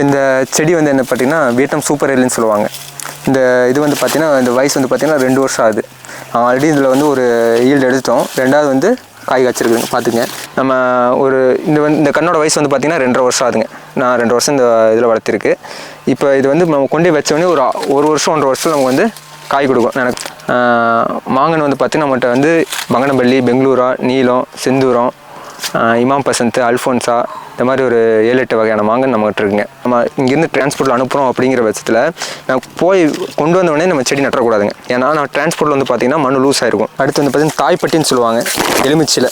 இப்போ இந்த செடி வந்து என்ன பார்த்தீங்கன்னா வியட்நாம் சூப்பர் எல்லுன்னு சொல்லுவாங்க. இந்த இது வந்து பார்த்திங்கன்னா இந்த வயசு வந்து பார்த்திங்கன்னா ரெண்டு வருஷம் ஆகுது. ஆல்ரெடி இதில் வந்து ஒரு ஈல்டு எடுத்தோம் ரெண்டாவது வந்து காய் காய்ச்சிருக்குதுங்க பார்த்துங்க. நம்ம ஒரு இந்த வந்து இந்த கண்ணோட வயசு வந்து பார்த்தீங்கன்னா ரெண்டரை வருஷம் ஆகுதுங்க. நான் ரெண்டு வருஷம் இந்த இதில் வளர்த்திருக்கு. இப்போ இது வந்து நம்ம கொண்டு வச்சோடனே ஒரு ஒரு வருஷம் ஒன்றரை வருஷம் நமக்கு வந்து காய் கொடுக்கும். எனக்கு மாங்கன் வந்து பார்த்திங்கன்னா நம்மகிட்ட வந்து பங்கனப்பள்ளி பெங்களூரா நீலம் செந்தூரம் இமாம் பசந்த் அல்ஃபோன்ஸா இந்த மாதிரி ஒரு ஏழு எட்டு வகையான மாங்கன் நம்மகிட்ட இருக்குங்க நம்ம இங்கேருந்து டிரான்ஸ்போர்ட்டில் அனுப்புகிறோம் அப்படிங்கிற பட்சத்தில் நான் போய் கொண்டு வந்தவொடனே நம்ம செடி நட்டக்கூடாதுங்க ஏன்னா நான் டிரான்ஸ்போர்ட்டில் வந்து பார்த்தீங்கன்னா மண் லூஸ் ஆயிருக்கும். அடுத்து வந்து பார்த்தீங்கன்னா தாய்ப்பட்டின்னு சொல்லுவாங்க எலுமிச்சியில்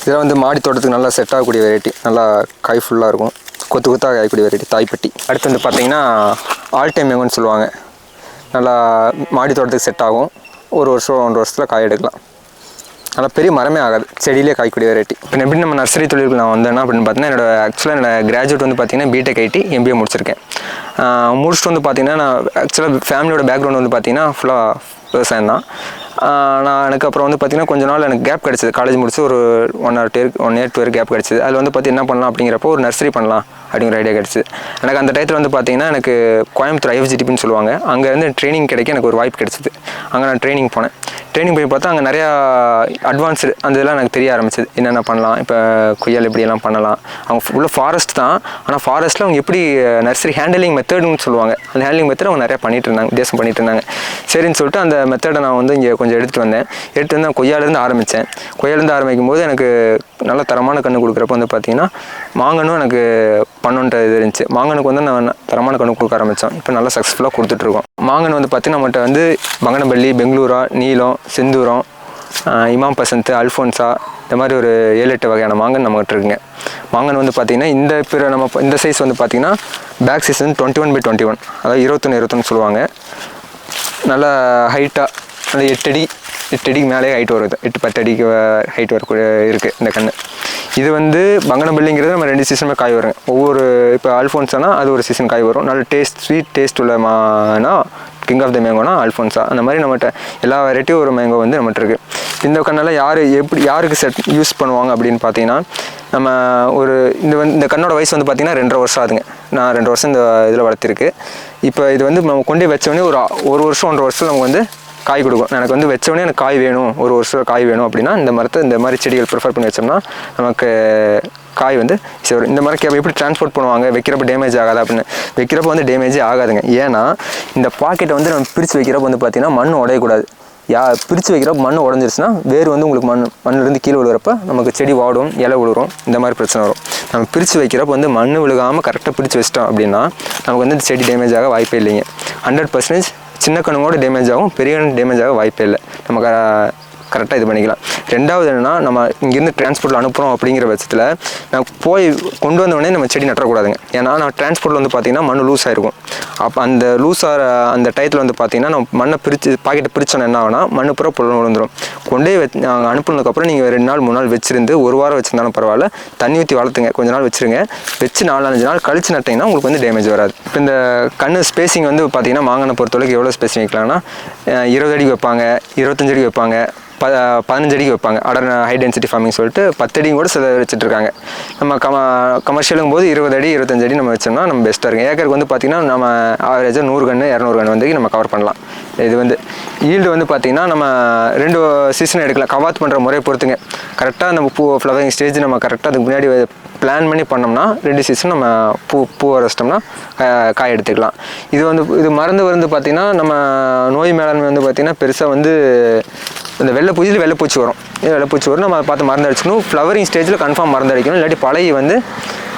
இதெல்லாம் வந்து மாடி தோட்டத்துக்கு நல்லா செட் ஆகக்கூடிய வெரைட்டி நல்லா காய் ஃபுல்லாக இருக்கும். கொத்து கொத்தாக காயக்கூடிய வெரைட்டி தாய்ப்பட்டி. அடுத்து வந்து பார்த்தீங்கன்னா ஆல் டைம் மேங்கோன்னு சொல்லுவாங்க. நல்லா மாடி தோட்டத்துக்கு செட் ஆகும். ஒரு வருஷம் ஒன்று வருஷத்தில் காய் எடுக்கலாம். நல்லா பெரிய மரமே ஆகாது. செடியிலே காய்க்கூடிய வெரைட்டி இப்போ எப்படி நம்ம நர்சரி தொழிலுக்கு நான் வந்தேன்னா அப்படின்னு பார்த்தீங்கன்னா என்னோட ஆக்சுவலாக என்னோட கிராஜுவேட் வந்து பார்த்தீங்கன்னா பிடெக் ஐடி எம்பிஏ முடிச்சிருக்கேன். முடிச்சுட்டு வந்து பார்த்தீங்கன்னா நான் ஆக்சுவலாக ஃபேமிலியோட பேக்ரவுண்ட் வந்து பார்த்தீங்கன்னா ஃபுல்லாக விவசாயம் தான். நான் எனக்கு அப்புறம் வந்து பார்த்தீங்கன்னா கொஞ்ச நாள் எனக்கு கேப் கிடச்சிது. காலேஜ் முடிச்சு ஒரு one or two one year two year gap கிடச்சிது. அதில் வந்து பார்த்து என்ன பண்ணலாம் அப்படிங்கிறப்போ ஒரு நர்சரி பண்ணலாம் அப்படிங்கிற ஐடியா கிடச்சிது. எனக்கு அந்த டயத்தில் வந்து பார்த்தீங்கன்னா எனக்கு கோயம்புத்தூர் ஐஎஃப்ஜிடிபின்னு சொல்லுவாங்க. அங்கேருந்து ட்ரைனிங் கிடைக்க எனக்கு ஒரு வாய்ப்பு கிடச்சிது. அங்கே நான் ட்ரைனிங் போனேன். ட்ரைனிங் போய் பார்த்தா அங்கே நிறையா அட்வான்ஸ்டு அந்த இதெல்லாம் எனக்கு தெரிய ஆரம்பிச்சது. என்னென்ன பண்ணலாம்? இப்போ கொய்யால் எப்படியெல்லாம் பண்ணலாம். அவங்க ஃபுல்லாக ஃபாரஸ்ட் தான். ஆனால் ஃபாரஸ்ட்டில் அவங்க எப்படி நர்சரி ஹேண்டலிங் மெத்தட்னு சொல்லுவாங்க. அந்த ஹேண்டலிங் மெத்தட் அவங்க நிறையா பண்ணிட்டு இருந்தாங்க வித்தியாசம் பண்ணிட்டு இருந்தாங்க. சரின்னு சொல்லிட்டு அந்த மெத்தடை நான் வந்து இங்கே கொஞ்சம் எடுத்துகிட்டு வந்தேன். எடுத்து வந்து நான் கொய்யாலேருந்து ஆரம்பித்தேன் கொய்யாலேருந்து ஆரம்பிக்கும் போது எனக்கு நல்ல தரமான கன்று கொடுக்குறப்ப வந்து பார்த்தீங்கன்னா மாங்கனும் எனக்கு பண்ணுன்ற இது இருந்துச்சு. மாங்கனுக்கு வந்து நான் தரமான கன்று கொடுக்க ஆரம்பித்தோம் இப்போ நல்லா சக்ஸஸ்ஃபுல்லாக கொடுத்துட்ருக்கோம் மாங்கன் வந்து பார்த்தீங்கன்னா நம்மகிட்ட வந்து பங்கனப்பள்ளி பெங்களூரா நீலம் செந்தூரம் இமாம் பசந்த் அல்ஃபோன்ஸா இந்த மாதிரி ஒரு ஏழு எட்டு வகையான மாங்கன் நம்மகிட்ட இருக்குங்க. மாங்கன் வந்து பார்த்தீங்கன்னா இந்த பிற நம்ம இந்த சைஸ் வந்து பார்த்தீங்கன்னா பேக் சைஸ் வந்து twenty one by twenty one அதாவது இருபத்தொன்று இருபத்தொன்று சொல்லுவாங்க. நல்லா ஹைட்டாக நல்லா எட்டடி எட்டடிக்கு மேலே ஹைட் வருது. எட்டு பத்து அடிக்கு ஹைட் வரக்கூடிய இருக்குது இந்த கன்று இது வந்து பங்கனப்பள்ளிங்கிறது நம்ம ரெண்டு சீசனுமே காய் வருங்க. ஒவ்வொரு இப்போ அல்ஃபோன்ஸானா அது ஒரு சீசன் காய் வரும். நல்ல டேஸ்ட் ஸ்வீட் டேஸ்ட் உள்ளமானா கிங் ஆஃப் த மேங்கோனா அல்ஃபோன்ஸா அந்த மாதிரி நம்மகிட்ட எல்லா வெரைட்டியும் ஒரு மேங்கோ வந்து நம்மகிட்ட இருக்குது இந்த கண்ணெல்லாம் யார் எப்படி யாருக்கு செட் யூஸ் பண்ணுவாங்க அப்படின்னு பார்த்தீங்கன்னா நம்ம ஒரு இந்த வந்து இந்த கண்ணோட வயசு வந்து பார்த்தீங்கன்னா ரெண்டரை வருஷம் ஆகுதுங்க. நான் ரெண்டு வருஷம் இந்த இதில் வளர்த்திருக்கு. இப்போ இது வந்து நம்ம கொண்டு போய் வச்சோடனே ஒரு ஒரு வருஷம் ஒன்றரை வருஷம் நமக்கு வந்து காய் கொடுக்கும். எனக்கு வந்து வச்சோடனே எனக்கு காய் வேணும். ஒரு வருஷம் காய் வேணும் அப்படின்னா இந்த மரத்தை இந்த மாதிரி செடிகள் ப்ரிஃபர் பண்ணி வச்சோம்னா நமக்கு காய் வந்து சரி இந்த மாதிரி கே- எப்படி டிரான்ஸ்போர்ட் பண்ணுவாங்க? வைக்கிறப்ப டேமேஜ் ஆகாது அப்படின்னு. வைக்கிறப்ப வந்து டேமேஜே ஆகாதுங்க. ஏன்னா இந்த பாக்கெட்டை வந்து நம்ம பிரித்து வைக்கிறப்ப வந்து பார்த்தீங்கன்னா மண் உடையக்கூடாது. யா பிரித்து வைக்கிறப்ப மண் உடஞ்சிருச்சுன்னா வேர் வந்து உங்களுக்கு மண் மண்ணிலிருந்து கீழே விழுகிறப்ப நமக்கு செடி வாடும் இலை விழுகும் இந்த மாதிரி பிரச்சனை வரும். நம்ம பிரித்து வைக்கிறப்ப வந்து மண் விழுகாமல் கரெக்டாக பிரித்து வச்சிட்டோம் அப்படின்னா நமக்கு வந்து இந்த செடி டேமேஜ் ஆக வாய்ப்பே இல்லைங்க. ஹண்ட்ரட் பர்சன்டேஜ் சின்ன கண்ணுங்களோட டேமேஜ் ஆகும் பெரிய கண்ணு டேமேஜ் ஆக வாய்ப்பே இல்லை. நமக்கு கரெக்டாக இது பண்ணிக்கலாம். ரெண்டாவது என்னென்னா நம்ம இங்கேருந்து டிரான்ஸ்போர்ட்டில் அனுப்புகிறோம் அப்படிங்கிற பட்சத்தில் நான் போய் கொண்டு வந்தவொடனே நம்ம செடி நட்டக்கூடாதுங்க ஏன்னா நான் டிரான்ஸ்போர்ட்டில் வந்து பார்த்திங்கன்னா மண் லூஸ் ஆகிருக்கும் அப்போ அந்த லூஸ் ஆகிற அந்த டயத்தில் வந்து பார்த்தீங்கன்னா நம்ம மண்ணை பிரித்து பாக்கெட்டை பிரித்தோன்னா என்ன ஆகுனா மண்ணு பூரா புள்ள விழுந்துடும் கொண்டே வச்சு நாங்கள் அனுப்புனதுக்கப்புறம் நீங்கள் ரெண்டு நாள் மூணு நாள் வச்சுருந்து ஒரு வாரம் வச்சுருந்தாலும் பரவாயில்ல தண்ணி ஊற்றி வளர்த்துங்க. கொஞ்ச நாள் வச்சுருங்க. வச்சு நாலஞ்சு நாள் கழிச்சு நட்டிங்கன்னா உங்களுக்கு வந்து டேமேஜ் வராது. இப்போ இந்த கண்ணு ஸ்பேசிங் வந்து பார்த்தீங்கன்னா மாங்கனை பொறுத்தவரைக்கும் எவ்வளோ ஸ்பேசிங் வைக்கலாம்னா இருபது அடி வைப்பாங்க இருபத்தஞ்சடி வைப்பாங்க ப பதினஞ்சு அடிக்கு வைப்பாங்க. அடர் ஹை டென்சிட்டி ஃபார்மிங் சொல்லிட்டு பத்து அடியும் கூட சில வச்சுட்டு இருக்காங்க நம்ம கம கமர்ஷியலுங்கும் போது இருபது அடி இருபத்தஞ்சு அடி நம்ம வச்சோம்னா நம்ம பெஸ்ட்டாக இருக்கும். ஏக்கருக்கு வந்து பார்த்திங்கன்னா நம்ம ஆவரேஜாக நூறு கன்று இரநூறு கன்று வந்து நம்ம கவர் பண்ணலாம். இது வந்து ஈல்டு வந்து பார்த்திங்கன்னா நம்ம ரெண்டு சீசன் எடுக்கலாம் கவாத் பண்ணுற முறையை பொறுத்துங்க. கரெக்டாக நம்ம பூ ஃப்ளவரிங் ஸ்டேஜ் நம்ம கரெக்டாக அதுக்கு முன்னாடி பிளான் பண்ணி பண்ணோம்னா ரெண்டு சீசன் நம்ம பூ பூ வரைச்சிட்டோம்னா காய் எடுத்துக்கலாம். இது வந்து இது மருந்து வந்து பார்த்திங்கன்னா நம்ம நோய் மேலாண்மை வந்து பார்த்திங்கன்னா பெருசாக வந்து இந்த வெள்ளைப்பூச்சியில் வெள்ளைப்பூச்சி வரும். இது வெள்ளைப்பூச்சி வரும். நம்ம அதை பார்த்து மருந்து அடிச்சுக்கணும். ஃப்ளவரிங் ஸ்டேஜில் கன்ஃபார்ம் மருந்து அடிக்கணும். இல்லாட்டி பழைய வந்து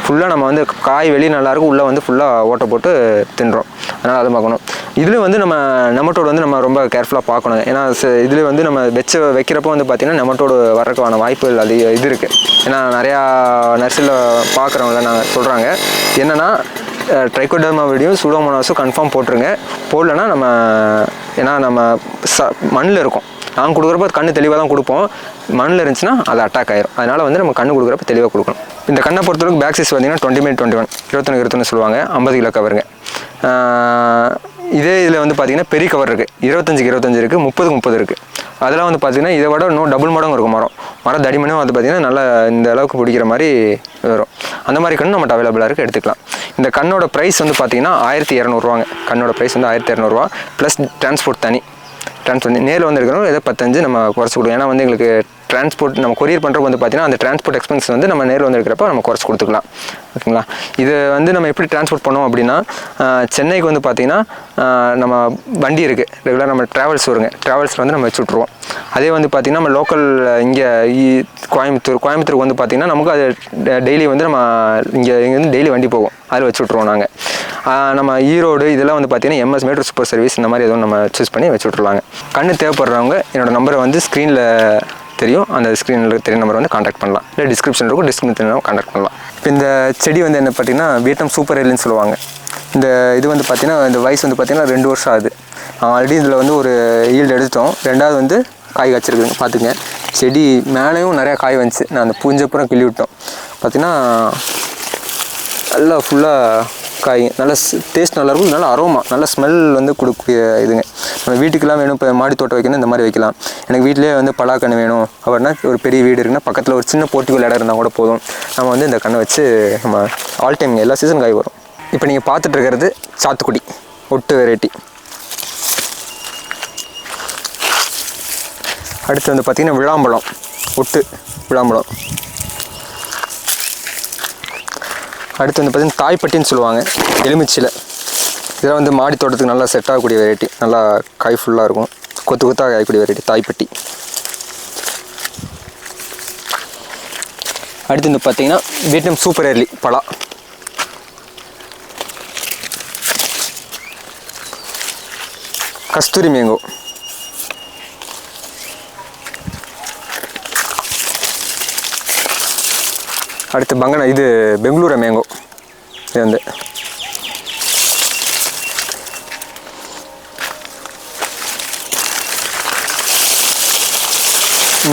ஃபுல்லாக நம்ம வந்து காய் வெளியே நல்லாயிருக்கும் உள்ளே வந்து ஃபுல்லாக ஓட்டை போட்டு தின்றோம். அதனால் அதை பார்க்கணும். இதில் வந்து நம்ம நெமட்டோடு வந்து நம்ம ரொம்ப கேர்ஃபுல்லாக பார்க்கணும். ஏன்னா இதில் வந்து நம்ம வச்ச வைக்கிறப்போ வந்து பார்த்திங்கன்னா நெமட்டோடு வரக்கான வாய்ப்புகள் அது இது இருக்குது ஏன்னா நிறையா நர்சரியில் பார்க்குறவங்கள நான் சொல்கிறாங்க என்னென்னா ட்ரைகோடர்மாவிடையும் சூடோமோனாஸும் கன்ஃபார்ம் போட்டுருங்க. போடலன்னா நம்ம ஏன்னா நம்ம ச மண்ணில் இருக்கும். நாங்கள் கொடுக்குறப்ப கண்ணு தெளிவாக தான் கொடுப்போம். மண்ணில் இருந்துச்சுன்னா அது அட்டாக் ஆயிரும். அதனால் வந்து நம்ம கண்ணு கொடுக்குறப்ப தெளிவாக கொடுக்கணும். இந்த கண்ணை பொறுத்தளவுக்கு பேக் சைஸ் பார்த்தீங்கன்னா டுவெண்ட்டி மினிட் டுவெண்ட்டி ஒன் இருபத்தொன்று இருபத்தொன்று சொல்லுவாங்க. ஐம்பது கிலோ கவருங்க இதே இதில் வந்து பார்த்தீங்கன்னா பெரிய கவர் இருக்குது இருபத்தஞ்சுக்கு இருபத்தஞ்சு இருக்குது முப்பதுக்கு முப்பது இருக்குது அதெல்லாம் வந்து பார்த்தீங்கன்னா இதை விட இன்னும் டபுள் மடங்கு இருக்கும் மரம். மரம் தடிமனும் வந்து பார்த்தீங்கன்னா நல்லா இந்த அளவுக்கு பிடிக்கிற மாதிரி வரும். அந்த மாதிரி கன்று நம்மகிட்ட அவைலபிளாக இருக்குது எடுத்துக்கலாம். இந்த கண்ணோட ப்ரைஸ் வந்து பார்த்தீங்கன்னா ஆயிரத்தி இரநூறுவாங்க. கண்ணோட ப்ரைஸ் வந்து ஆயிரத்தி இரநூறுவா. ப்ளஸ் டிரான்ஸ்போர்ட் தனி. டிரான்ஸ்போர்ட் நேரில் வந்து இருக்கிறோம் ஏதோ பத்தஞ்சு நம்ம குறைச்சி கொடுக்கும் ஏன்னா வந்து எங்களுக்கு டிரான்ஸ்போர்ட் நம்ம கொரியர் பண்ணுறப்ப வந்து பார்த்தீங்கன்னா அந்த டிரான்ஸ்போர்ட் எக்ஸ்பென்ஸ் வந்து நம்ம நேரில் வந்து இருக்கிறப்ப நம்ம குறைச்சி கொடுத்துக்கலாம். ஓகேங்களா? இது வந்து நம்ம எப்படி டிரான்ஸ்போர்ட் பண்ணுவோம் அப்படின்னா சென்னைக்கு வந்து பார்த்தீங்கன்னா நம்ம வண்டி இருக்குது ரெகுலராக நம்ம ட்ராவல்ஸ் வருங்க. ட்ராவல்ஸில் வந்து நம்ம வச்சு விட்ருவோம் அதே வந்து பார்த்திங்கன்னா நம்ம லோக்கல் இங்கே கோயம்புத்தூர் கோயம்புத்தூருக்கு வந்து பார்த்திங்கன்னா நமக்கு அது டெய்லி வந்து நம்ம இங்கே இங்கேருந்து டெய்லி வண்டி போகும். அதில் வச்சு விட்ருவோம் நாங்கள் நம்ம ஈரோடு இதெல்லாம் வந்து பார்த்திங்கன்னா எம்எஸ் மேட்ரு சூப்பர் சர்வீஸ் இந்த மாதிரி எதுவும் நம்ம சூஸ் பண்ணி வச்சு விட்ருவாங்க கண்ணு தேவைப்படுறவங்க என்னோடய நம்பரை வந்து ஸ்க்ரீனில் தெரியும். அந்த ஸ்க்ரீனில் தெரிய நம்பர் வந்து காண்டாக்ட் பண்ணலாம். இல்லை டிஸ்கிரிப்ஷன் இருக்கும் டிஸ்கிரிப்ஷன் காண்டாக்ட் பண்ணலாம். இப்போ இந்த செடி வந்து என்ன பார்த்தீங்கன்னா வியட்நாம் சூப்பர் எல்லுன்னு சொல்லுவாங்க. இந்த இது வந்து பார்த்திங்கன்னா இந்த வயசு வந்து பார்த்தீங்கன்னா ரெண்டு வருஷம் ஆகுது. ஆல்ரெடி இதில் வந்து ஒரு ஈல்டு எடுத்தோம் ரெண்டாவது வந்து காய் காய்ச்சிருக்குங்க பார்த்துங்க. செடி மேலேயும் நிறையா காய் வந்துச்சு. நான் அந்த பூஞ்சப்புறம் கிள்ளி விட்டோம். பார்த்திங்கன்னா நல்லா ஃபுல்லாக காய் நல்ல டேஸ்ட் நல்லாயிருக்கும் நல்ல அரோமா நல்ல ஸ்மெல் வந்து கொடுக்கக்கூடிய இதுங்க. நம்ம வீட்டுக்கெல்லாம் வேணும் இப்போ மாடி தோட்டம் வைக்கணும் இந்த மாதிரி வைக்கலாம். எனக்கு வீட்டிலேயே வந்து பலாக்கன்று வேணும் அப்படின்னா ஒரு பெரிய வீடு இருக்குன்னா பக்கத்தில் ஒரு சின்ன போர்ட்டிக்கல் இடம் இருந்தால் கூட போதும். நம்ம வந்து இந்த கண்ணை வச்சு நம்ம ஆல் டைம் எல்லா சீசன் காய் வரும். இப்போ நீங்கள் பார்த்துட்டு இருக்கிறது சாத்துக்குடி ஒட்டு வெரைட்டி அடுத்து வந்து பார்த்திங்கன்னா விழாம்பழம் ஒட்டு விழாம்பழம் அடுத்து வந்து பார்த்திங்கன்னா தாய்ப்பட்டின்னு சொல்லுவாங்க எலுமிச்சியில் இதெல்லாம் வந்து மாடி தோட்டத்துக்கு நல்லா செட் ஆகக்கூடிய வெரைட்டி நல்லா காய் ஃபுல்லாக இருக்கும். கொத்து கொத்தாக காயக்கூடிய வெரைட்டி தாய்ப்பட்டி. அடுத்து வந்து பார்த்திங்கன்னா வியட்நாம் சூப்பர் எர்லி பலா. கஸ்தூரி மேங்கோ. அடுத்து பங்கனா இது பெங்களூரு மேங்கோ. இது வந்து.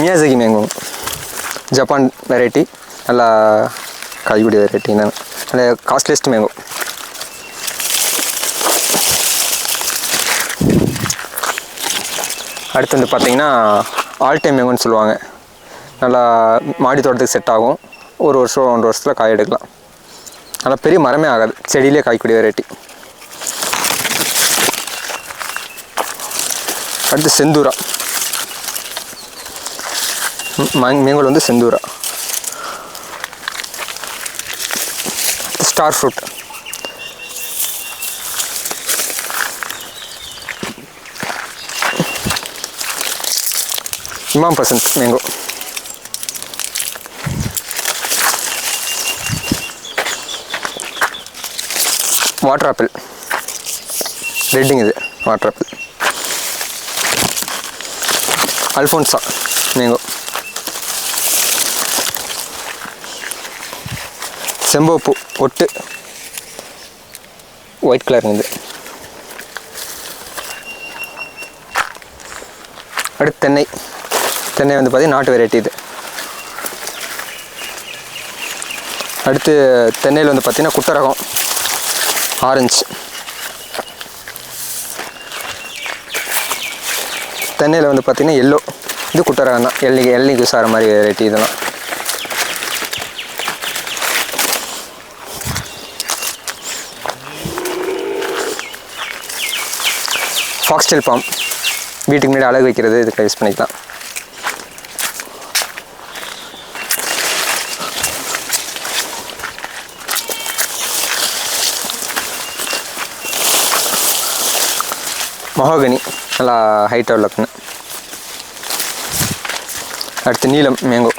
மியாசகி மேங்கோ. ஜப்பான் வெரைட்டி நல்லா காய்கறி வெரைட்டி நான் நல்ல காஸ்ட்லியஸ்ட் மேங்கோ. அடுத்து வந்து பார்த்திங்கன்னா ஆல் டைம் மேங்கோன்னு சொல்லுவாங்க. நல்லா மாடி தோட்டத்துக்கு செட் ஆகும். ஒரு வருஷம் ரெண்டு வருஷத்தில் காய் எடுக்கலாம். ஆனால் பெரிய மரமே ஆகாது. செடியிலே காய்க்கூடிய வெரைட்டி அடுத்து செந்தூரா. மேங்கோல் வந்து Senthura. Star fruit. Imam Pasand mango. Water apple. Red ink இது வாட்டர் ஆப்பிள். அல்ஃபோன்சா மேங்கோ. செம்பவப்பூ ஒட்டு. ஒயிட் கலருங்க இது. அடுத்து தென்னை. தென்னை வந்து பார்த்தீங்கன்னா நாட்டு வெரைட்டி இது. அடுத்து தென்னையில் வந்து பார்த்தீங்கன்னா குட்டரகம். ஆரஞ்சு. தென்னையில் வந்து பார்த்திங்கன்னா எல்லோ. இது குட்டரகம் தான். எள்ளி எள்ளிக்கு சார மாதிரி வெரைட்டி இதெல்லாம். ஃபாக்ஸ்டெல் பாம் வீட்டுக்கு முன்னாடி அழகு வைக்கிறது இதுக்கு யூஸ் பண்ணிக்கலாம். மகோகனி நல்லா ஹைட்டாக உள்ள அடுத்து நீலம் மேங்கோ.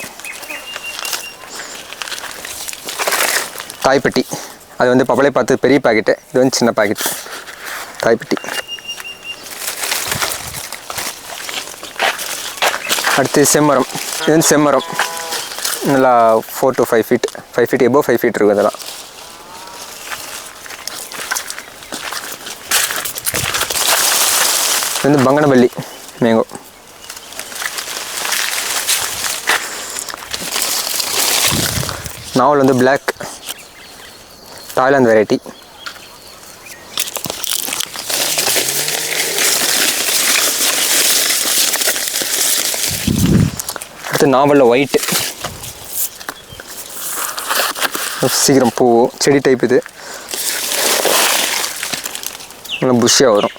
தாய்ப்பட்டி. அது வந்து பப்பளை பார்த்து பெரிய பாக்கெட்டு இது வந்து சின்ன பாக்கெட் தாய்ப்பட்டி. அடுத்து செம்மரம். இது வந்து செம்மரம். நல்லா four to five feet five feet above five feet இருக்கும் இதெல்லாம். இது வந்து பங்கனபள்ளி மேங்கோ. நாவல் வந்து பிளாக் தாய்லாந்து வெரைட்டி அடுத்து நாவலில் ஒயிட்டு சீக்கிரம் பூ செடி டைப் இது. நல்லா புஷ்ஷாக வரும்.